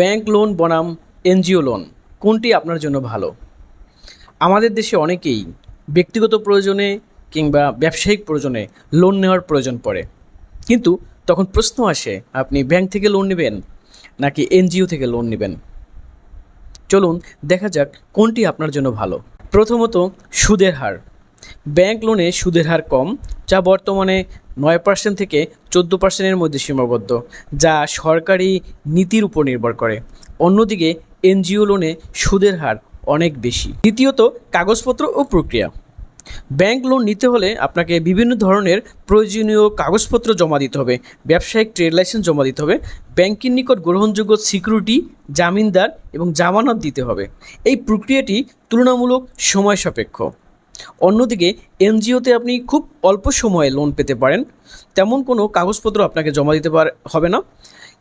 Bank loan বনাম, NGO loan, কোনটি আপনার জন্য ভালো? আমাদের দেশে অনেকেই ব্যক্তিগত প্রয়োজনে কিংবা ব্যবসায়িক প্রয়োজনে লোন নেওয়ার প্রয়োজন পড়ে। কিন্তু তখন প্রশ্ন আসে, আপনি ব্যাংক থেকে লোন নেবেন নাকি এনজিও থেকে লোন নেবেন? চলুন দেখা যাক কোনটি আপনার জন্য ভালো। প্রথমত সুদের হার। ব্যাংক লোনে সুদের হার কম, যা বর্তমানে নয় পার্সেন্ট থেকে চোদ্দ পার্সেন্টের মধ্যে সীমাবদ্ধ, যা সরকারি নীতির উপর নির্ভর করে। অন্যদিকে, এনজিও লোনে সুদের হার অনেক বেশি। দ্বিতীয়ত, কাগজপত্র ও প্রক্রিয়া। ব্যাংক লোন নিতে হলে আপনাকে বিভিন্ন ধরনের প্রয়োজনীয় কাগজপত্র জমা দিতে হবে, ব্যবসায়িক ট্রেড লাইসেন্স জমা দিতে হবে, ব্যাংকের নিকট গ্রহণযোগ্য সিকিউরিটি, জামিনদার এবং জামানত দিতে হবে। এই প্রক্রিয়াটি তুলনামূলক সময় সাপেক্ষ। অন্যদিকে, এনজিওতে আপনি খুব অল্প সময়ে লোন পেতে পারেন। তেমন কোনো কাগজপত্র আপনাকে জমা দিতে পার হবে না।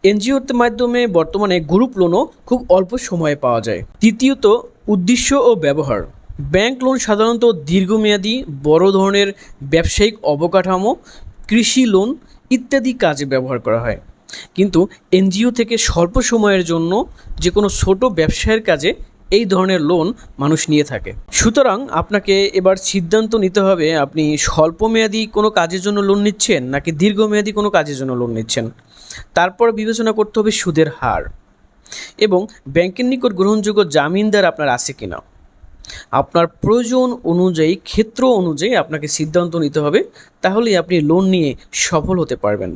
এনজিওর মাধ্যমে বর্তমানে গ্রুপ লোনও খুব অল্প সময়ে পাওয়া যায়। তৃতীয়ত, উদ্দেশ্য ও ব্যবহার। ব্যাংক লোন সাধারণত দীর্ঘমেয়াদী, বড় ধরনের ব্যবসায়িক অবকাঠামো, কৃষি লোন ইত্যাদি কাজে ব্যবহার করা হয়। কিন্তু এনজিও থেকে স্বল্প সময়ের জন্য যে কোনো ছোট ব্যবসায়ের কাজে এই ধরনের লোন মানুষ নিয়ে থাকে। সুতরাং আপনাকে এবার সিদ্ধান্ত নিতে হবে, আপনি স্বল্পমেয়াদী কোনো কাজের জন্য লোন নিচ্ছেন নাকি দীর্ঘমেয়াদী কোনো কাজের জন্য লোন নিচ্ছেন? তারপর বিবেচনা করতে হবে সুদের হার এবং ব্যাংকের নিকট গ্রহণযোগ্য জামিনদার আপনার আছে কিনা। আপনার প্রয়োজন অনুযায়ী, ক্ষেত্র অনুযায়ী আপনাকে সিদ্ধান্ত নিতে হবে, তাহলেই আপনি লোন নিয়ে সফল হতে পারবেন।